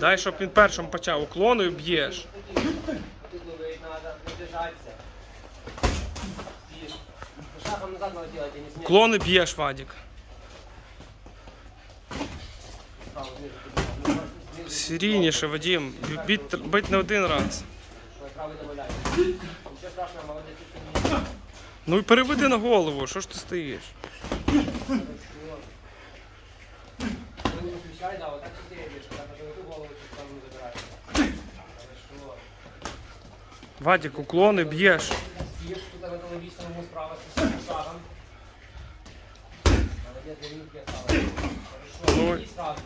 Дай, щоб він першим почав уклону і б'єш. Уклони б'єш, Вадік. Серійніше, Вадім. Бить, бить не один раз. Ну і переведи на голову, що ж ти стоїш? Ну, не выключай, да, вот так четыре бежишь, когда потом эту голову чуть там не забираешь. Хорошо. Вадік, уклони б'єш. Съешь тут анатомическому справа с этим шагом. Молодец, за минутки осталось. Хорошо, Ну, иди сразу.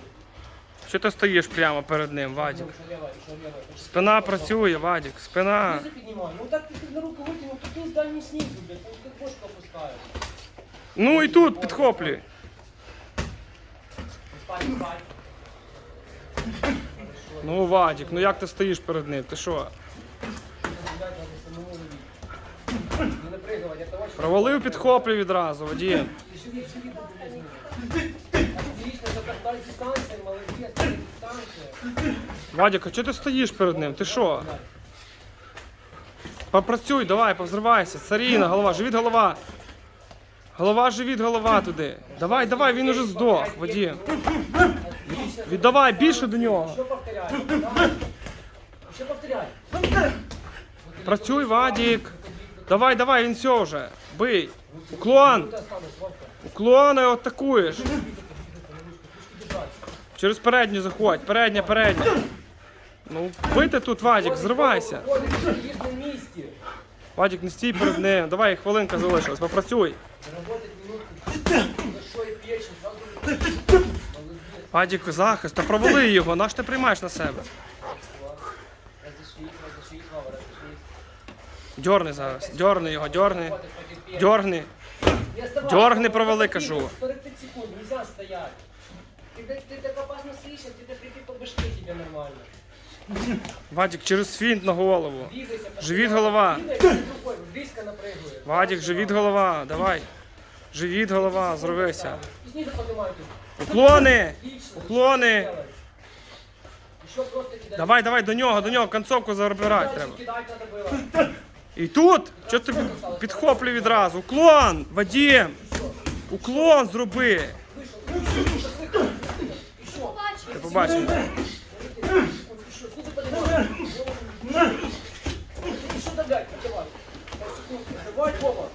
Що ти стоїш прямо перед ним, Вадік? Еще левая, еще левая. Спина працює, Вадік, спина. Снизу поднимай. Ну так ты на руку вытянул, тут низ, дай не снизу, блядь. Ну как бошку опускаю. Ну і тут підхоплюй. Ну, Вадік, ну як ти стоїш перед ним? Ти що? Блядь, надо самому ловить. Не напрыгивать, это очень... Провалив підхоплюй відразу, Вадім. Ты живи, живи, блядь. Отлично, закатали дистанция, молодец, дистанция. Вадік, а чого ти стоїш перед ним? Ти що? Попрацюй, давай, повзривайся. Царіна, голова, живіт, голова. Голова, живіт, голова туди. Давай, давай, він уже здох, Вадім. Віддавай більше до нього. Еще повторяй. Працюй, Вадік. Давай, давай, він все вже. Бий. Уклон. Тут останусь, атакуєш. Через передню заходь. Передня, передня. Ну, бити тут, Вадік, зривайся. Коля, ты сидишь на месте. Вадік, не стій перед ним. Давай, хвилинка залишилась, попрацюй. Работать минутку. Большой печень, сразу Молодец. Вадік, захист, та провали його, наш ти приймаєш на себе. Разошлись, разошлись, Вова, разошлись. Дьорни зараз, дьорни його, дьорни. Работать, потерпеть. Дьорни. Не оставайся, Дёргни, Вова, провали, так кажу. активно, 45 секунд, нельзя стоять. Ты, так- ты так опасно стоишь, а ты прийти по башке тебе нормально. Вадік, через фінт на голову. Живіт, голова. Вадік, живіт, голова, давай. Живіт, голова, тут. Уклони! Уклони! Давай, давай до нього, до нього, концовку забирати треба. І тут, що ти підхоплюй відразу? Уклон! Вадім! Уклон зроби! Ти побачив. Давай, давай. Вова.